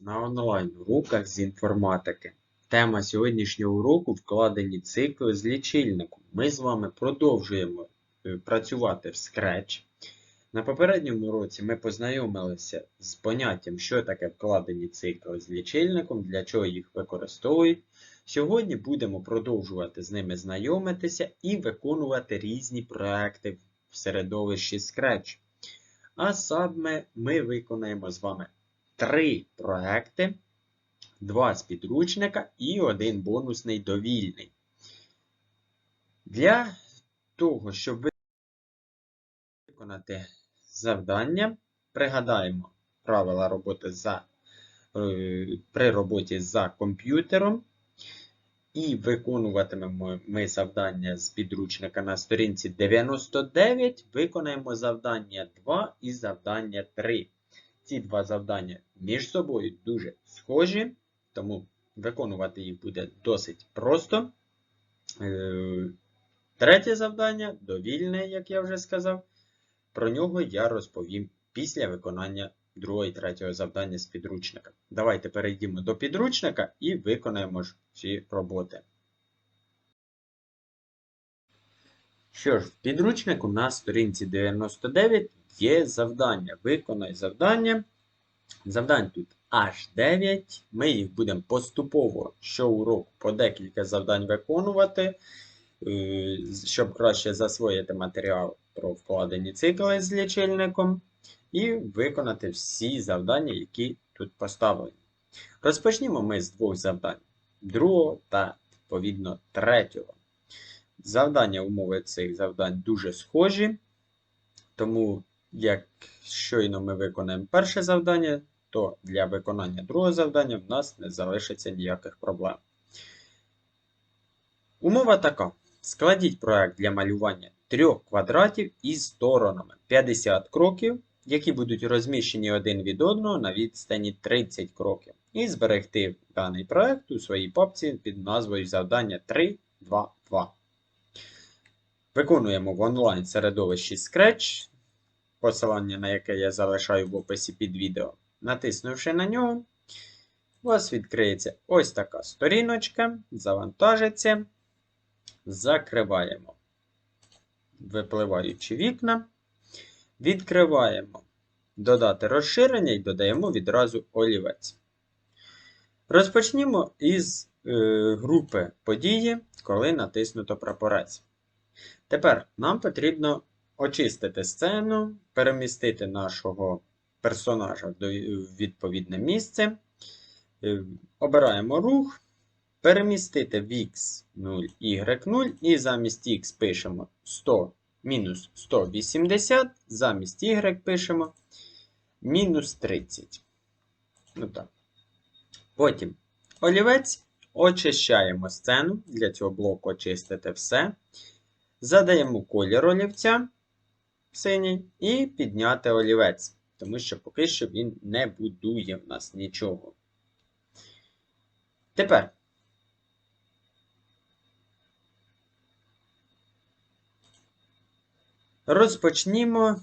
на онлайн-уроках з інформатики. Тема сьогоднішнього уроку вкладені цикли з лічильником. Ми з вами продовжуємо е, працювати в Scratch. На попередньому уроці ми познайомилися з поняттям, що таке вкладені цикли з лічильником, для чого їх використовують. Сьогодні будемо продовжувати з ними знайомитися і виконувати різні проекти в середовищі Scratch. А саме ми виконаємо з вами три проекти, два з підручника і один бонусний довільний. Для того, щоб виконати завдання, пригадаємо правила роботи за, е, при роботі за комп'ютером. І виконуватимемо ми завдання з підручника на сторінці 99. Виконаємо завдання 2 і завдання 3. Ці два завдання між собою дуже схожі, тому виконувати їх буде досить просто. Е, Третє завдання довільне, як я вже сказав. Про нього я розповім після виконання другого і третього завдання з підручника. Давайте перейдемо до підручника і виконаємо ж ці роботи. Що ж, в підручнику на сторінці 99 є завдання. Виконай завдання. Завдань тут аж 9. Ми їх будемо поступово щоуроку по декілька завдань виконувати, е, щоб краще засвоїти матеріал про вкладені цикли з лічильником і виконати всі завдання, які тут поставлені. Розпочнімо ми з двох завдань: другого та, відповідно, третього. Завдання умови цих завдань дуже схожі, тому, як щойно ми виконаємо перше завдання, то для виконання другого завдання в нас не залишиться ніяких проблем. Умова така: складіть проект для малювання трьох квадратів із сторонами 50 кроків, які будуть розміщені один від одного на відстані 30 кроків, і зберегти даний проект у своїй папці під назвою завдання 3.2.2. Виконуємо в онлайн середовищі Scratch, посилання на яке я залишаю в описі під відео. Натиснувши на нього, у вас відкриється ось така сторіночка, завантажиться. Закриваємо випливаючі вікна. Відкриваємо додати розширення і додаємо відразу олівець. Розпочнімо із е, групи події, коли натиснуто прапорець. Тепер нам потрібно очистити сцену, перемістити нашого персонажа в відповідне місце. Е, обираємо рух, перемістити в x0, y0 і замість x пишемо 100 мінус 180, замість y пишемо мінус 30. Ну так. Потім олівець очищаємо сцену. Для цього блоку очистити все. Задаємо колір олівця синій і підняти олівець, тому що поки що він не будує в нас нічого. Тепер розпочнімо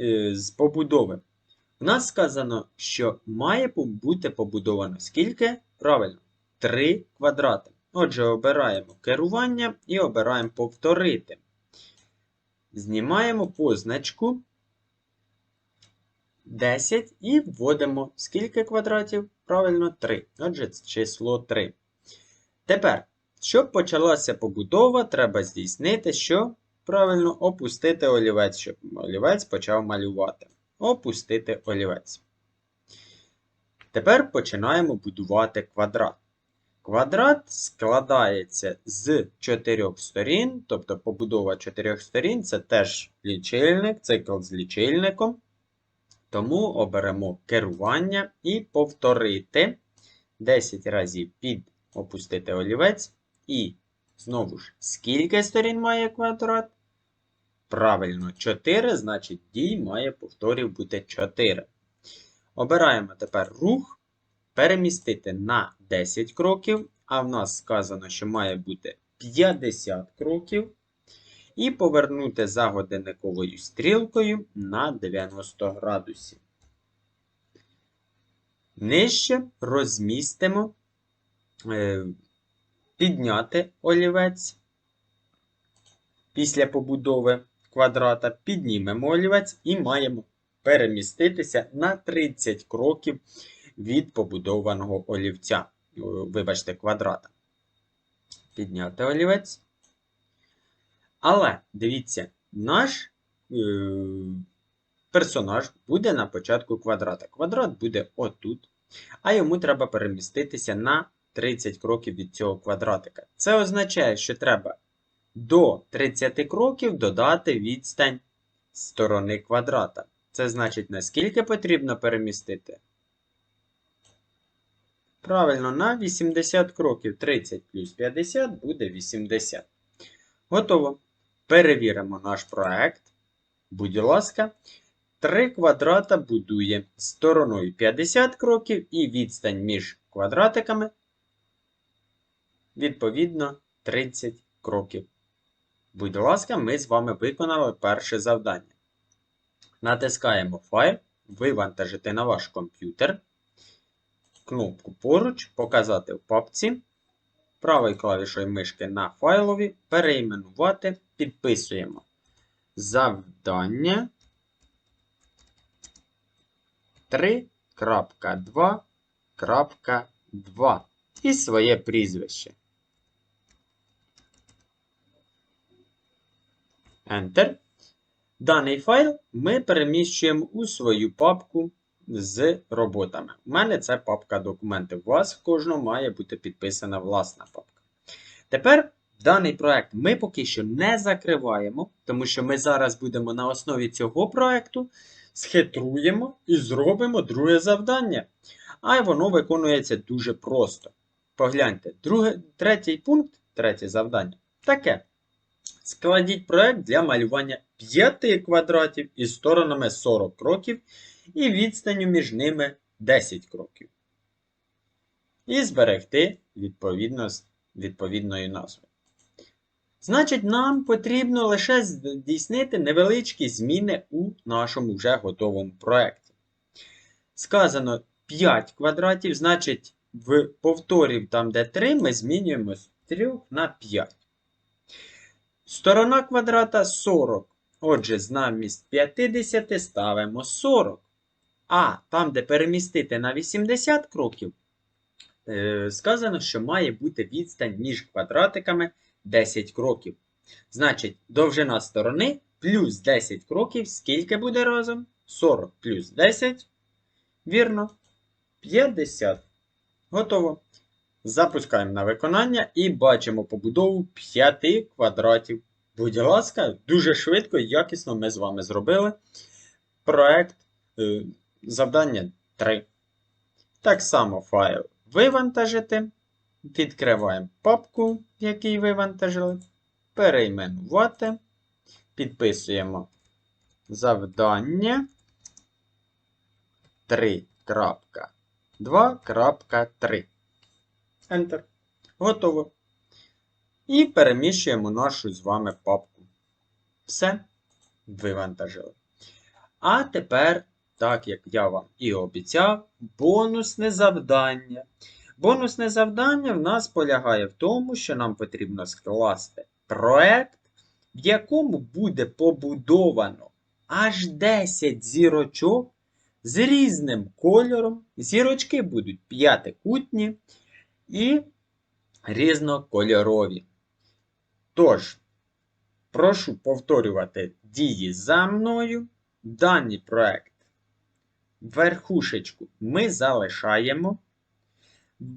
е, з побудови. У нас сказано, що має бути побудовано скільки? Правильно, 3 квадрати. Отже, обираємо керування і обираємо повторити. Знімаємо позначку 10 і вводимо скільки квадратів? Правильно, 3. Отже, число 3. Тепер, щоб почалася побудова, треба здійснити, що правильно опустити олівець, щоб олівець почав малювати. Опустити олівець. Тепер починаємо будувати квадрат. Квадрат складається з чотирьох сторін, тобто побудова чотирьох сторін це теж лічильник, цикл з лічильником. Тому оберемо керування і повторити 10 разів під опустити олівець. І знову ж, скільки сторін має квадрат? Правильно, 4, значить, дій має повторів бути 4. Обираємо тепер рух перемістити на 10 кроків, а в нас сказано, що має бути 50 кроків. І повернути за годинниковою стрілкою на 90 градусів. Нижче розмістимо е, підняти олівець. Після побудови квадрата піднімемо олівець і маємо переміститися на 30 кроків від побудованого олівця. Вибачте, квадрата. Підняти олівець. Але дивіться, наш е, персонаж буде на початку квадрата. Квадрат буде отут, а йому треба переміститися на 30 кроків від цього квадратика. Це означає, що треба до 30 кроків додати відстань сторони квадрата. Це значить, наскільки потрібно перемістити? Правильно, на 80 кроків 30 плюс 50 буде 80. Готово. Перевіримо наш проект. Будь ласка, 3 квадрата будує стороною 50 кроків і відстань між квадратиками, відповідно, 30 кроків. Будь ласка, ми з вами виконали перше завдання. Натискаємо файл, вивантажити на ваш комп'ютер. Кнопку поруч, показати в папці. Правою клавішою мишки на файлові, переіменувати, підписуємо завдання 3.2.2 і своє прізвище. Enter. Даний файл ми переміщуємо у свою папку з роботами. У мене це папка документи. У вас в кожного має бути підписана власна папка. Тепер даний проект ми поки що не закриваємо, тому що ми зараз будемо на основі цього проекту схитруємо і зробимо друге завдання. А воно виконується дуже просто. Погляньте, друге, третій пункт, третє завдання таке. Складіть проект для малювання 5 квадратів із сторонами 40 кроків і відстанню між ними 10 кроків. І зберегти відповідно з відповідної назви. Значить, нам потрібно лише здійснити невеличкі зміни у нашому вже готовому проєкті. Сказано 5 квадратів, значить, в повторів там, де 3, ми змінюємо з 3 на 5. Сторона квадрата 40. Отже, замість 50 ставимо 40. А там, де перемістити на 80 кроків, е, сказано, що має бути відстань між квадратиками 10 кроків. Значить, довжина сторони плюс 10 кроків, скільки буде разом? 40 плюс 10. Вірно. 50. Готово. Запускаємо на виконання і бачимо побудову 5 квадратів. Будь ласка, дуже швидко і якісно ми з вами зробили проект е, завдання 3. Так само файл вивантажити. Відкриваємо папку, який вивантажили. Перейменувати. Підписуємо завдання 3.2.3. Enter. Готово. І переміщуємо нашу з вами папку. Все. Вивантажили. А тепер, так як я вам і обіцяв, бонусне завдання. Бонусне завдання в нас полягає в тому, що нам потрібно скласти проект, в якому буде побудовано аж 10 зірочок з різним кольором. Зірочки будуть п'ятикутні і різнокольорові. Тож, прошу повторювати дії за мною. Даний проект верхушечку ми залишаємо.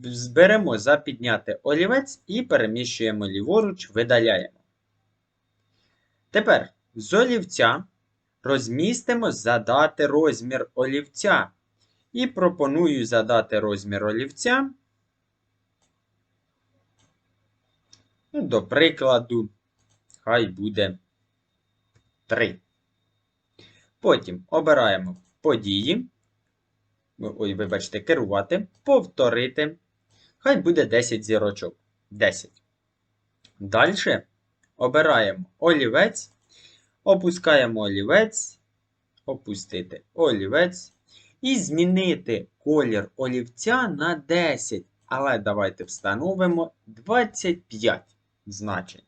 Зберемо за підняти олівець і переміщуємо ліворуч, видаляємо. Тепер з олівця розмістимо задати розмір олівця. І пропоную задати розмір олівця. Ну, До прикладу, хай буде 3. Потім обираємо події. Ой, вибачте, керувати, повторити. Хай буде 10 зірочок. 10. Далі обираємо олівець, опускаємо олівець, опустити олівець. і змінити колір олівця на 10. Але давайте встановимо 25 значень.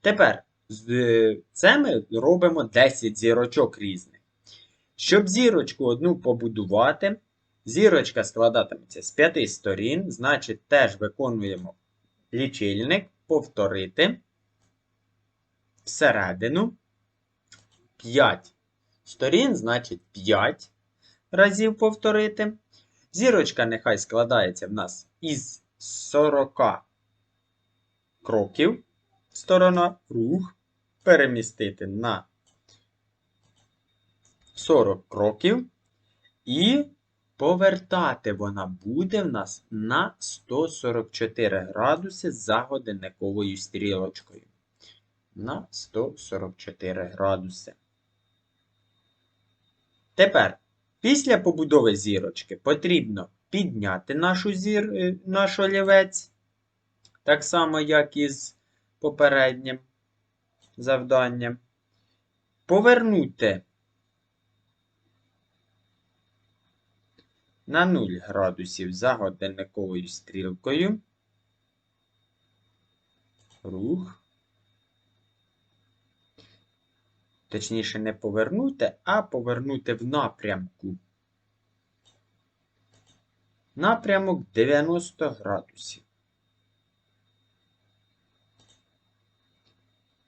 Тепер з- це ми робимо 10 зірочок різних. Щоб зірочку одну побудувати, зірочка складатиметься з 5 сторін, значить, теж виконуємо лічильник, повторити всередину 5 сторін, значить 5 разів повторити. Зірочка нехай складається в нас із 40 кроків. Сторона рух перемістити на 40 кроків. І повертати вона буде в нас на 144 градуси за годинниковою стрілочкою. На 144 градуси. Тепер, після побудови зірочки потрібно підняти нашу зір, е, наш олівець, так само, як і з попереднім завданням. Повернути на 0 градусів за годинниковою стрілкою. Рух. Точніше, не повернути, а повернути в напрямку. Напрямок 90 градусів.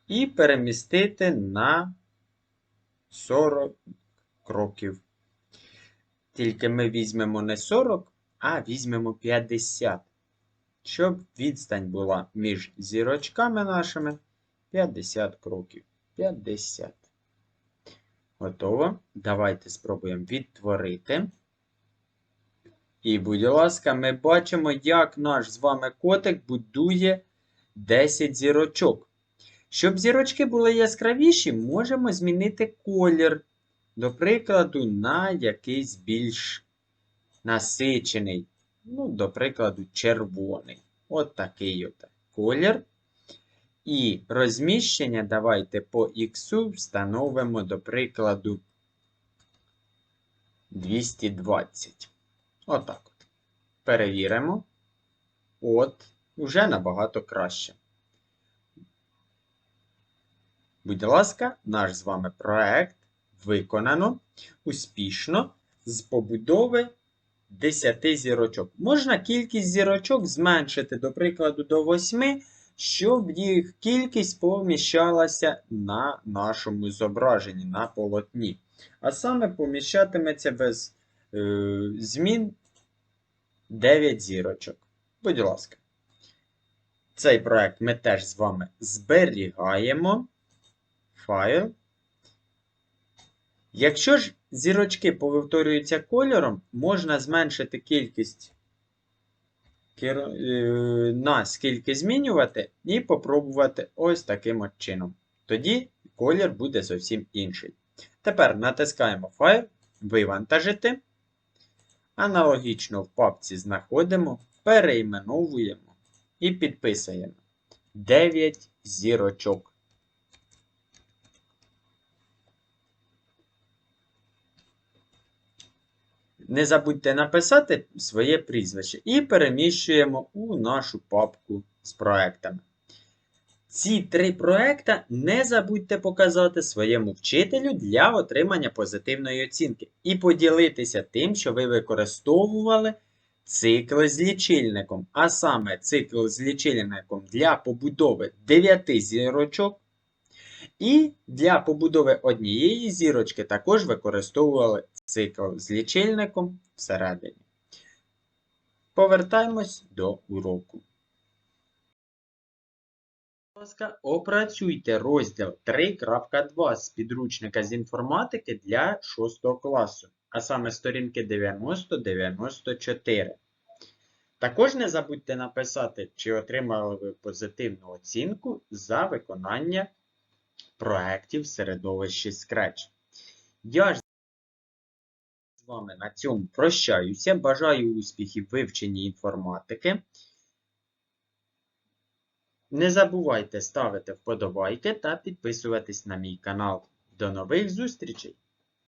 І перемістити на 40 кроків. Тільки ми візьмемо не 40, а візьмемо 50. Щоб відстань була між зірочками нашими 50 кроків. 50. Готово. Давайте спробуємо відтворити. І, будь ласка, ми бачимо, як наш з вами котик будує 10 зірочок. Щоб зірочки були яскравіші, можемо змінити колір. До прикладу, на якийсь більш насичений. Ну, до прикладу, червоний. От такий от колір. І розміщення давайте по X встановимо, до прикладу, 220. Отак от. Перевіримо. От, вже набагато краще. Будь ласка, наш з вами проект виконано успішно з побудови 10 зірочок. Можна кількість зірочок зменшити, до прикладу, до 8, щоб їх кількість поміщалася на нашому зображенні, на полотні. А саме поміщатиметься без е, змін 9 зірочок. Будь ласка. Цей проект ми теж з вами зберігаємо. Файл. Якщо ж зірочки повторюються кольором, можна зменшити кількість е, на скільки змінювати, і попробувати ось таким от чином. Тоді колір буде зовсім інший. Тепер натискаємо файл, вивантажити. Аналогічно в папці знаходимо, перейменовуємо і підписуємо 9 зірочок. Не забудьте написати своє прізвище і переміщуємо у нашу папку з проектами. Ці три проекта не забудьте показати своєму вчителю для отримання позитивної оцінки і поділитися тим, що ви використовували цикл з лічильником. А саме цикл з лічильником для побудови 9 зірочок. І для побудови однієї зірочки також використовували цикл з лічильником всередині. Повертаємось до уроку. Опрацюйте розділ 3.2 з підручника з інформатики для 6 класу, а саме сторінки 90-94. Також не забудьте написати, чи отримали ви позитивну оцінку за виконання проєктів середовищі Scratch. Я ж вами на цьому прощаюся. Бажаю успіхів в вивченні інформатики. Не забувайте ставити вподобайки та підписуватись на мій канал. До нових зустрічей!